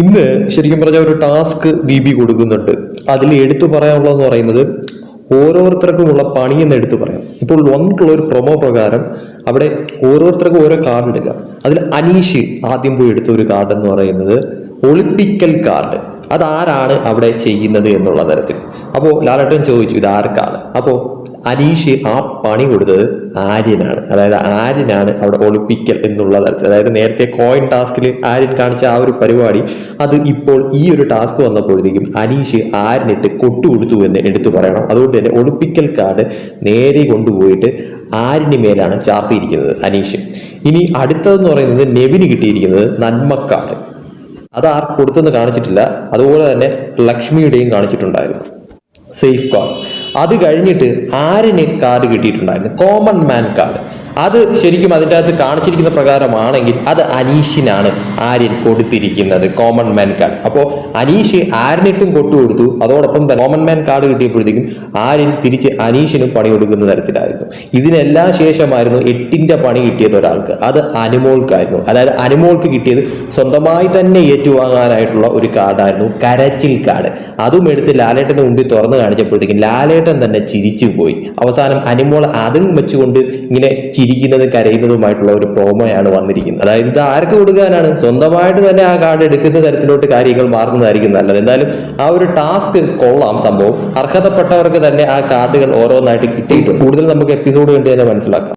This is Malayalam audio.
ഇന്ന് ശരിക്കും പറഞ്ഞ ഒരു ടാസ്ക് ബി ബി കൊടുക്കുന്നുണ്ട്. അതിൽ എടുത്തു പറയാനുള്ളതെന്ന് പറയുന്നത് ഓരോരുത്തർക്കുമുള്ള പണിയെന്ന് എടുത്തു പറയാം. ഇപ്പോൾ വന്നിട്ടുള്ള ഒരു പ്രൊമോ പ്രകാരം അവിടെ ഓരോരുത്തർക്കും ഓരോ കാർഡ് എടുക്കാം അതിൽ അനീഷ് ആദ്യം പോയി എടുത്ത ഒരു കാർഡ് എന്ന് പറയുന്നത് ഒളിപ്പിക്കൽ കാർഡ് അതാരാണ് അവിടെ ചെയ്യുന്നത് എന്നുള്ള തരത്തിൽ. അപ്പോൾ ലാലേട്ടൻ ചോദിച്ചു ഇത് ആർക്കാണ്? അപ്പോൾ അനീഷ് ആ പണി കൊടുത്തത് ആര്യനാണ്. അതായത് ആര്യനാണ് അവിടെ ഒളിപ്പിക്കൽ എന്നുള്ള തരത്തിൽ. അതായത് നേരത്തെ കോയിൻ ടാസ്കിൽ ആര്യൻ കാണിച്ച ആ ഒരു പരിപാടി അത് ഇപ്പോൾ ഈ ഒരു ടാസ്ക് വന്നപ്പോഴത്തേക്കും അനീഷ് ആര്യനിട്ട് കൊട്ടുകൊടുത്തു എന്ന് എടുത്തു പറയണം. അതുകൊണ്ട് തന്നെ ഒളിപ്പിക്കൽ കാർഡ് നേരെ കൊണ്ടുപോയിട്ട് ആര്യന് മേലാണ് ചാർത്തിയിരിക്കുന്നത് അനീഷ്. ഇനി അടുത്തതെന്ന് പറയുന്നത് നെവിന് കിട്ടിയിരിക്കുന്നത് നന്മക്കാട് അത് ആർക്ക് കൊടുത്തെന്ന് കാണിച്ചിട്ടില്ല. അതുപോലെ തന്നെ ലക്ഷ്മിയുടെയും കാണിച്ചിട്ടുണ്ടായിരുന്നു. സേഫ് കാർഡ് അത് കഴിഞ്ഞിട്ട് ആരിന് കാർഡ് കിട്ടിയിട്ടുണ്ടായിരുന്നു? കോമൺ മാൻ കാർഡ് അത് ശരിക്കും അതിന്റെ അകത്ത് കാണിച്ചിരിക്കുന്ന പ്രകാരമാണെങ്കിൽ അത് അനീഷിനാണ് ആര്യൻ കൊടുത്തിരിക്കുന്നത് കോമൺ മാൻ കാർഡ് അപ്പോൾ അനീഷ് ആരിനിട്ടും കൊട്ടു കൊടുത്തു. അതോടൊപ്പം തന്നെ കോമൺ മാൻ കാർഡ് കിട്ടിയപ്പോഴത്തേക്കും ആര്യൻ തിരിച്ച് അനീഷിനും പണി കൊടുക്കുന്ന തരത്തിലായിരുന്നു. ഇതിനെല്ലാം ശേഷമായിരുന്നു എട്ടിന്റെ പണി കിട്ടിയത് ഒരാൾക്ക്. അത് അനുമോൾക്കായിരുന്നു. അതായത് അനുമോൾക്ക് കിട്ടിയത് സ്വന്തമായി തന്നെ ഏറ്റുവാങ്ങാനായിട്ടുള്ള ഒരു കാർഡായിരുന്നു കരച്ചിൽ കാർഡ്. അതും എടുത്ത് ലാലേട്ടന്റെ മുമ്പിൽ തുറന്നു കാണിച്ചപ്പോഴത്തേക്കും ലാലേട്ടൻ തന്നെ ചിരിച്ചു പോയി അവസാനം അനുമോൾ അതും വെച്ചുകൊണ്ട് ഇങ്ങനെ ചിരിക്കുന്നതും കരയുന്നതുമായിട്ടുള്ള ഒരു പ്രോമോയാണ് വന്നിരിക്കുന്നത്. അതായത് ഇത് ആർക്ക് കൊടുക്കാനാണ്? സ്വന്തമായിട്ട് തന്നെ ആ കാർഡ് എടുക്കുന്ന തരത്തിലോട്ട് കാര്യങ്ങൾ മാറുന്നതായിരിക്കും നല്ലത്. എന്തായാലും ആ ഒരു ടാസ്ക് കൊള്ളാം സംഭവം. അർഹതപ്പെട്ടവർക്ക് തന്നെ ആ കാർഡുകൾ ഓരോന്നായിട്ട് കിട്ടിയിട്ടുണ്ട്. കൂടുതൽ നമുക്ക് എപ്പിസോഡ് കണ്ട് തന്നെ മനസ്സിലാക്കാം.